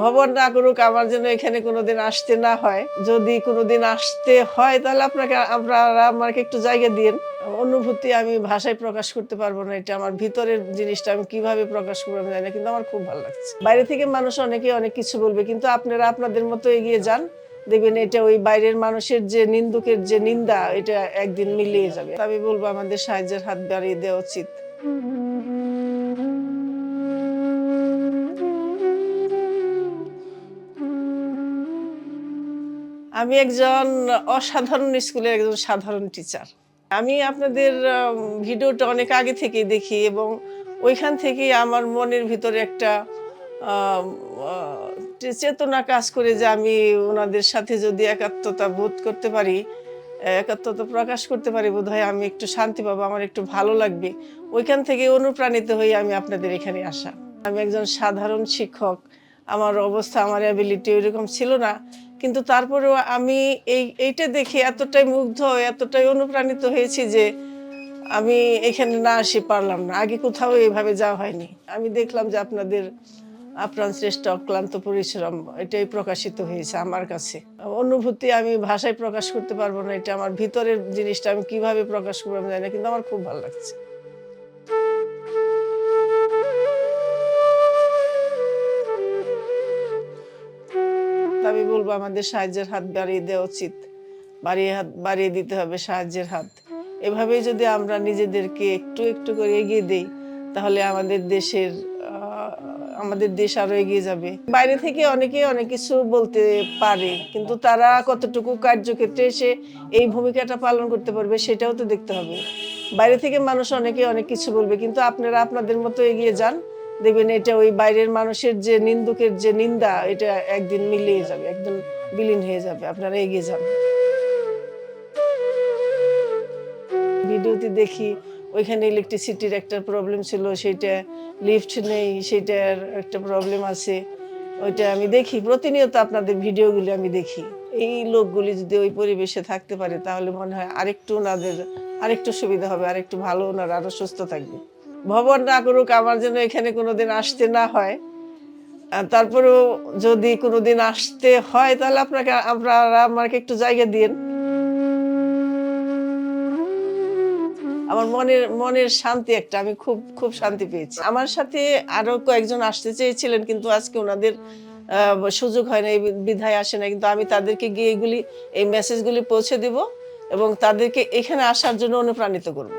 ভবন না করুক, আমার যেন এখানে কোনোদিন আসতে না হয়। যদি কোনোদিন আসতে হয়, তাহলে আপনাকে, আপনারা আমাকে একটু জায়গা দিন। অনুভূতি আমি ভাষায় প্রকাশ করতে পারব না, এটা আমার ভিতরের জিনিসটা আমি কীভাবে প্রকাশ করব আমি জানি না, কিন্তু আমার খুব ভালো লাগছে। বাইরে থেকে মানুষ অনেকে অনেক কিছু বলবে, কিন্তু আপনারা আপনাদের মতো এগিয়ে যান। দেখবেন এটা ওই বাইরের মানুষের যে নিন্দুকের যে নিন্দা, এটা একদিন মিলিয়ে যাবে। আমি বলব, আমাদের সাহায্যের হাত বাড়িয়ে দেওয়া উচিত। আমি একজন অসাধারণ স্কুলের একজন সাধারণ টিচার আমি আপনাদের ভিডিওটা অনেক আগে থেকেই দেখি এবং ওইখান থেকেই আমার মনের ভিতরে একটা চেতনা কাজ করে যে আমি ওনাদের সাথে যদি একাত্মতা বোধ করতে পারি, একাত্মতা প্রকাশ করতে পারি বোধ হয় আমি একটু শান্তি পাবো, আমার একটু ভালো লাগবে। ওইখান থেকে অনুপ্রাণিত হয়ে আমি আপনাদের এখানে আসা। আমি একজন সাধারণ শিক্ষক, আমার অবস্থা, আমার অ্যাবিলিটি ওইরকম ছিল না। কিন্তু তারপরেও আমি এই, এইটা দেখে এতটাই মুগ্ধ, এতটাই অনুপ্রাণিত হয়েছি যে আমি এখানে না আসি পারলাম না। আগে কোথাও এইভাবে যাওয়া হয়নি। আমি দেখলাম যে আপনাদের আপ্রাণ শ্রেষ্ঠ অক্লান্ত পরিশ্রম, এটাই প্রকাশিত হয়েছে আমার কাছে। অনুভূতি আমি ভাষায় প্রকাশ করতে পারব না, এটা আমার ভিতরের জিনিসটা আমি কীভাবে প্রকাশ করব জানি না, কিন্তু আমার খুব ভালো লাগছে। আমি বলব আমাদের সাহায্যের হাত বাড়িয়ে দেওয়া উচিত। বাড়িয়ে হাত, বাড়িয়ে দিতে হবে সাহায্যের হাত। এভাবেই যদি আমরা নিজেদেরকে একটু একটু করে এগিয়ে দেই, তাহলে আমাদের দেশের আমাদের দেশ আরও এগিয়ে যাবে। বাইরে থেকে অনেকে অনেক কিছু বলতে পারে, কিন্তু তারা কতটুকু কার্যক্ষেত্রে এসে এই ভূমিকাটা পালন করতে পারবে সেটাও তো দেখতে হবে। বাইরে থেকে মানুষ অনেকে অনেক কিছু বলবে, কিন্তু আপনারা আপনাদের মতো এগিয়ে যান। দেখবেন এটা ওই বাইরের মানুষের যে নিন্দুকের যে নিন্দা, এটা একদিন মিলিয়ে যাবে একদিন বিলীন হয়ে যাবে, আপনারা এগিয়ে যান। ভিডিওতে দেখি ওইখানে ইলেকট্রিসিটির একটা প্রবলেম ছিল, সেটা লিফট নেই, সেটার একটা প্রবলেম আছে। ওইটা আমি দেখি, প্রতিনিয়ত আপনাদের ভিডিওগুলি আমি দেখি। এই লোকগুলি যদি ওই পরিবেশে থাকতে পারে, তাহলে মনে হয় আরেকটু ওনাদের, আরেকটু সুবিধা হবে, আরেকটু ভালো ওনারা আরও সুস্থ থাকবে। ভবন না করুক, আমার যেন এখানে কোনোদিন আসতে না হয়। তারপরেও যদি কোনোদিন আসতে হয়, তাহলে আপনাকে, আপনারা আমাকে একটু জায়গা দিন। আমার মনের মনের শান্তি একটা, আমি খুব খুব শান্তি পেয়েছি। আমার সাথে আরও কয়েকজন আসতে চেয়েছিলেন, কিন্তু আজকে ওনাদের সুযোগ হয় না এই বিধায় আসে না কিন্তু আমি তাদেরকে গিয়ে এগুলি, এই মেসেজগুলি পৌঁছে দিব এবং তাদেরকে এখানে আসার জন্য অনুপ্রাণিত করব।